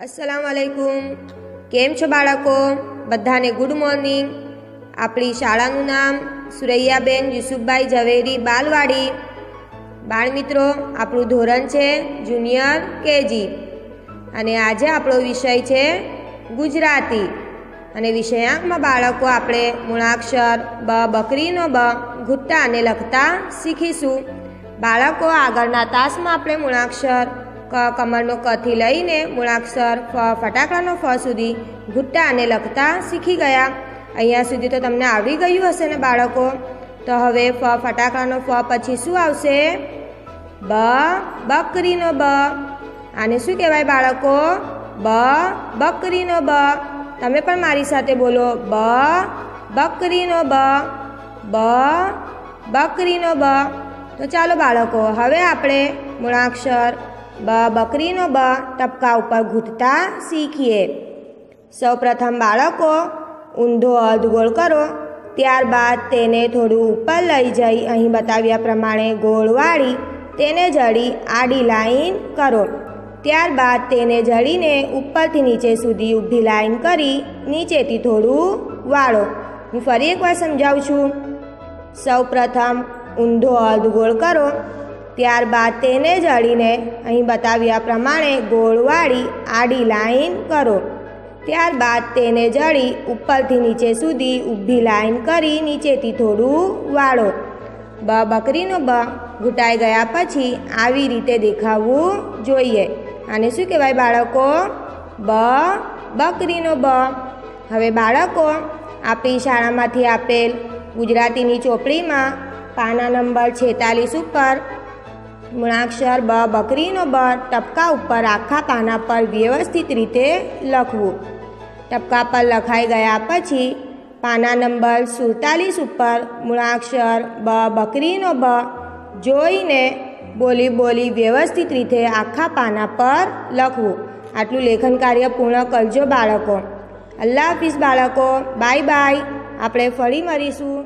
અસલામ વાલેકુમ કેમ છો બાળકો? બધાને ગુડ મોર્નિંગ. આપણી શાળાનું નામ સુરૈયાબેન યુસુફભાઈ ઝવેરી બાલવાડી. બાળમિત્રો, આપણું ધોરણ છે જુનિયર કેજી. અને આજે આપણો વિષય છે ગુજરાતી. અને વિષયાંકમાં બાળકો આપણે મૂળાક્ષર, બ, બકરીનો બ ઘૂંટા અને લખતા શીખીશું. બાળકો આગળના તાસમાં આપણે મૂળાક્ષર ક કમરનો કથી લઈને મૂળાક્ષર ફ ફટાકડાનો ફ સુધી ઘૂંટા અને લખતા શીખી ગયા. અહીંયા સુધી તો તમને આવડી ગયું હશે ને બાળકો? તો હવે ફ ફટાકડાનો ફ પછી શું આવશે? બ, બકરીનો બ. આને શું કહેવાય બાળકો? બ, બકરીનો બ. તમે પણ મારી સાથે બોલો. બ, બકરીનો બ. બ, બકરીનો બ. તો ચાલો બાળકો, હવે આપણે મૂળાક્ષર બ બકરીનો બ ટપકા ઉપર ઘૂંટતા શીખીએ. સૌપ્રથમ બાળકો ઊંધો અર્ધગોળ કરો, ત્યારબાદ તેને થોડું ઉપર લઈ જઈ અહીં બતાવ્યા પ્રમાણે ગોળ વાળી તેને જડી આડી લાઈન કરો. ત્યારબાદ તેને જડીને ઉપરથી નીચે સુધી ઊભી લાઈન કરી નીચેથી થોડું વાળો. હું ફરી એકવાર સમજાવું છું. સૌ પ્રથમ ઊંધો અર્ધગોળ કરો ત્યારબાદ તેને જડીને અહીં બતાવ્યા પ્રમાણે ગોળવાળી આડી લાઈન કરો. ત્યારબાદ તેને જડી ઉપરથી નીચે સુધી ઊભી લાઈન કરી નીચેથી થોડું વાળો. બ બકરીનો બ ઘૂંટાઈ ગયા પછી આવી રીતે દેખાવું જોઈએ. આને શું કહેવાય બાળકો? બ બકરીનો બ. હવે બાળકો, આપણી શાળામાંથી આપેલ ગુજરાતીની ચોપડીમાં પાના નંબર છેતાલીસ ઉપર મૂળાક્ષર બ બકરીનો બ ટપકા ઉપર આખા પાના પર વ્યવસ્થિત રીતે લખવું. ટપકા પર લખાઈ ગયા પછી પાના નંબર સુડતાલીસ ઉપર મૂળાક્ષર બ બકરીનો બ જોઈને બોલી બોલી વ્યવસ્થિત રીતે આખા પાના પર લખવું. આટલું લેખન કાર્ય પૂર્ણ કરજો બાળકો. અલ્લાહ હાફિઝ બાળકો. Bye bye. આપણે ફરી મળીશું.